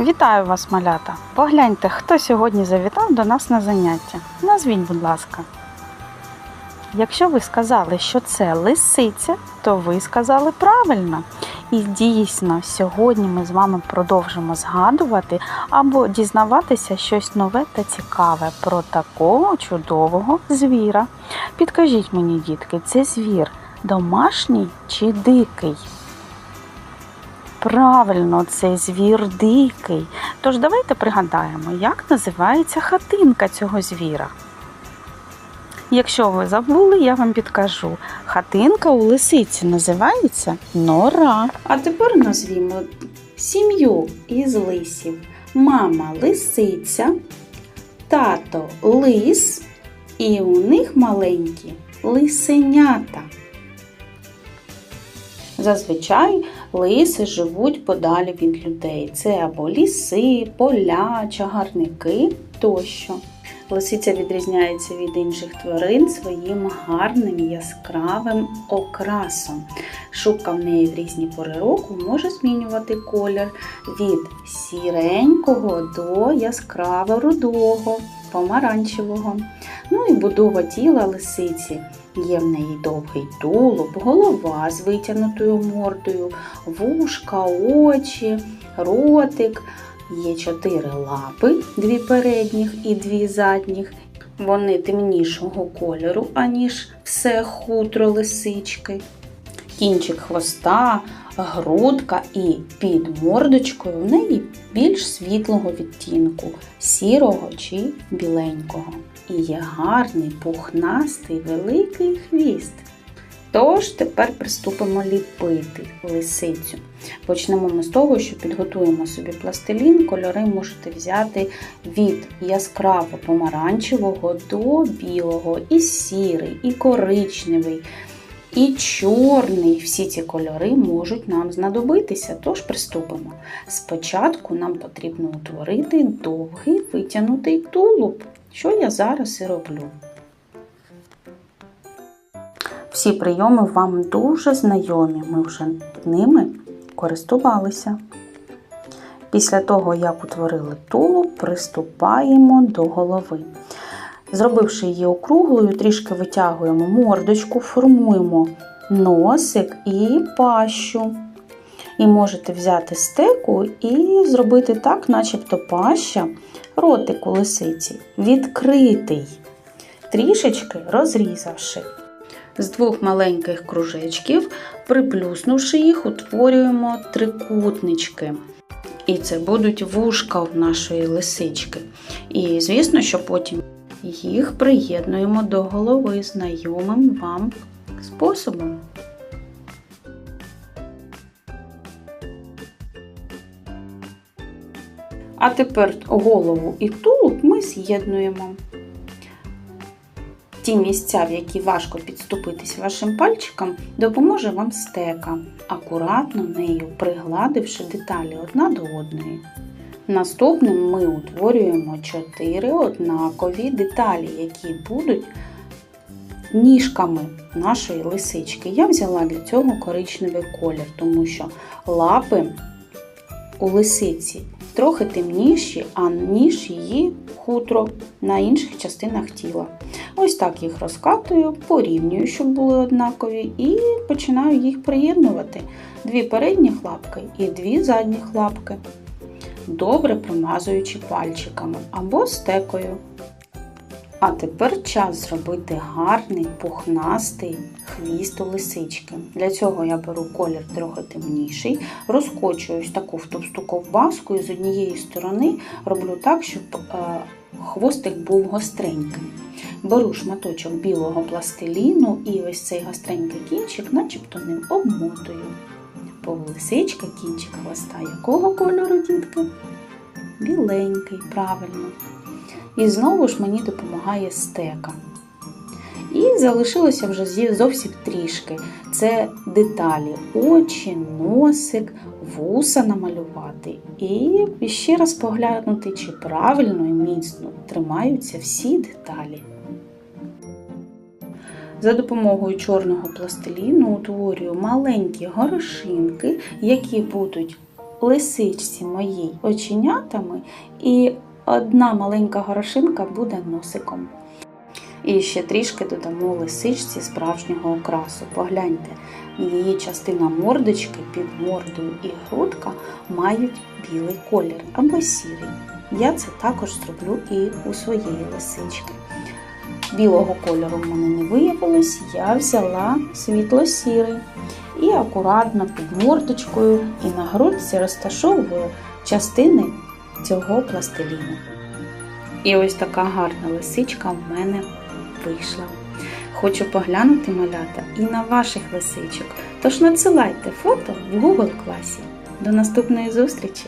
Вітаю вас, малята! Погляньте, хто сьогодні завітав до нас на заняття. Назвіть, будь ласка. Якщо ви сказали, що це лисиця, то ви сказали правильно. І дійсно, сьогодні ми з вами продовжимо згадувати або дізнаватися щось нове та цікаве про такого чудового звіра. Підкажіть мені, дітки, це звір домашній чи дикий? Правильно, це звір дикий. Тож давайте пригадаємо, як називається хатинка цього звіра. Якщо ви забули, я вам підкажу. Хатинка у лисиці називається нора. А тепер назвімо сім'ю із лисів. Мама лисиця, тато лис, і у них маленькі лисенята. Зазвичай лиси живуть подалі від людей. Це або ліси, поля, чагарники тощо. Лисиця відрізняється від інших тварин своїм гарним яскравим окрасом. Шубка в неї в різні пори року може змінювати колір від сіренького до яскраво рудого, помаранчевого. Ну і будова тіла лисиці. Є в неї довгий тулуб, голова з витягнутою мордою, вушка, очі, ротик. Є чотири лапи, дві передніх і дві задніх. Вони темнішого кольору, аніж все хутро лисички. Кінчик хвоста, грудка і під мордочкою в неї більш світлого відтінку, сірого чи біленького. І є гарний пухнастий великий хвіст. Тож тепер приступимо ліпити лисицю. Почнемо ми з того, що підготуємо собі пластилін. Кольори можете взяти від яскраво помаранчевого до білого, і сірий, і коричневий, і чорний. Всі ці кольори можуть нам знадобитися, тож приступимо. Спочатку нам потрібно утворити довгий витягнутий тулуб, що я зараз і роблю. Всі прийоми вам дуже знайомі, ми вже ними користувалися. Після того, як утворили тулуб, приступаємо до голови. Зробивши її округлою, трішки витягуємо мордочку, формуємо носик і пащу. І можете взяти стеку і зробити так, начебто паща, ротик у лисиці, відкритий, трішечки розрізавши. З двох маленьких кружечків, приплюснувши їх, утворюємо трикутнички. І це будуть вушка в нашої лисички. І, звісно, що потім їх приєднуємо до голови знайомим вам способом. А тепер голову і тулуб ми з'єднуємо. Ті місця, в які важко підступитись вашим пальчиком, допоможе вам стека, акуратно нею пригладивши деталі одна до одної. Наступним ми утворюємо 4 однакові деталі, які будуть ніжками нашої лисички. Я взяла для цього коричневий колір, тому що лапи у лисиці трохи темніші, ніж її хутро на інших частинах тіла. Ось так їх розкатую, порівнюю, щоб були однакові, і починаю їх приєднувати. Дві передні лапки і дві задні лапки, добре промазуючи пальчиками або стекою. А тепер час зробити гарний пухнастий хвіст у лисички. Для цього я беру колір трохи темніший, розкочую ось таку товсту ковбаску і з однієї сторони роблю так, щоб хвостик був гостреньким. Беру шматочок білого пластиліну і ось цей гостренький кінчик, начебто ним обмотую. Бо лисичка кінчик хвоста якого кольору, дітки? Біленький, правильно. І знову ж мені допомагає стека. І залишилося вже зовсім трішки. Це деталі, очі, носик, вуса намалювати. І ще раз поглянути, чи правильно і міцно тримаються всі деталі. За допомогою чорного пластиліну утворюю маленькі горошинки, які будуть лисичці моїй оченятами, і одна маленька горошинка буде носиком. І ще трішки додамо лисичці справжнього окрасу. Погляньте, її частина мордочки під мордою і грудка мають білий колір або сірий. Я це також зроблю і у своєї лисички. Білого кольору в мене не виявилось, я взяла світло-сірий і акуратно під мордочкою і на грудці розташовую частини цього пластиліну. І ось така гарна лисичка в мене вийшла. Хочу поглянути малята і на ваших лисичок. Тож надсилайте фото в Google класі. До наступної зустрічі!